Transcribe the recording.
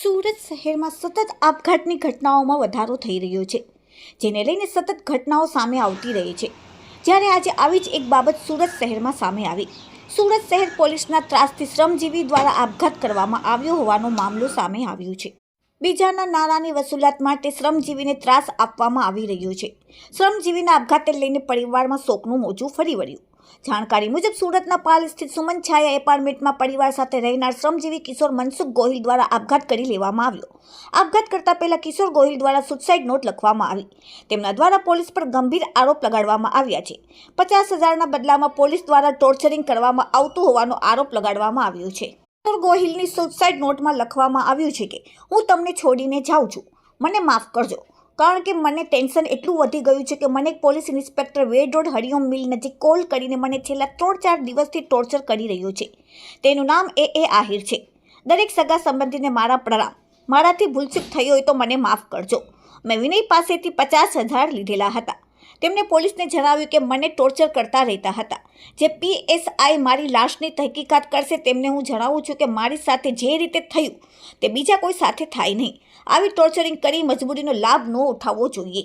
સુરત શહેરમાં સતત આપઘાતની ઘટનાઓમાં વધારો થઈ રહ્યો છે, જેને લઈને સતત ઘટનાઓ સામે આવતી રહી છે. જ્યારે આજે આવી જ એક બાબત સુરત શહેરમાં સામે આવી. સુરત શહેર પોલીસના ત્રાસથી શ્રમજીવી દ્વારા આપઘાત કરવામાં આવ્યો હોવાનો મામલો સામે આવ્યો છે. બીજાના નાણાંની વસૂલાત માટે શ્રમજીવીને ત્રાસ આપવામાં આવી રહ્યો છે. શ્રમજીવીના આપઘાતને લઈને પરિવારમાં શોકનું મોજું ફરી વળ્યું. જાણકારી મુજબ સુરતના પાલ સ્થિત સુમન છાયા એપાર્ટમેન્ટમાં પરિવાર સાથે રહેનાર શ્રમજીવી કિશોર મનસુખ ગોહિલ દ્વારા આપઘાત કરી લેવામાં આવ્યો. આપઘાત કરતા પહેલા કિશોર ગોહિલ દ્વારા સુસાઇડ નોટ લખવામાં આવી. તેમના દ્વારા પોલીસ પર ગંભીર આરોપ લગાડવામાં આવ્યા છે. પચાસ હજારના બદલામાં પોલીસ દ્વારા ટોર્ચરિંગ કરવામાં આવતું હોવાનો આરોપ લગાડવામાં આવ્યો છે. કિશોર ગોહિલની સુસાઇડ નોટમાં લખવામાં આવ્યું છે કે, હું તમને છોડીને જાઉં છું. મને માફ કરજો. કારણ કે મને ટેન્શન એટલું વધી ગયું છે કે મને એક police inspector Ved road Hariom mill નજીક કોલ કરીને મને છેલ્લા ત્રણ ચાર દિવસથી ટોર્ચર કરી રહ્યો છે. તેનું નામ એ. એ. આહિર છે. દરેક સગા સંબંધીને મારા પ્રણામ. મારાથી ભૂલચૂક થઈ હોય તો મને માફ કરજો. મેં વિનય પાસેથી પચાસ હજાર લીધેલા હતા. તેમણે પોલીસને જણાવ્યું કે મને ટોર્ચર કરતા રહેતા હતા. જે પીએસઆઈ મારી લાશની તહકીકાત કરશે તેમને હું જણાવું છું કે મારી સાથે જે રીતે થયું તે બીજા કોઈ સાથે થાય નહીં. આવી ટોર્ચરિંગ કરી મજબૂરીનો લાભ ન ઉઠાવવો જોઈએ.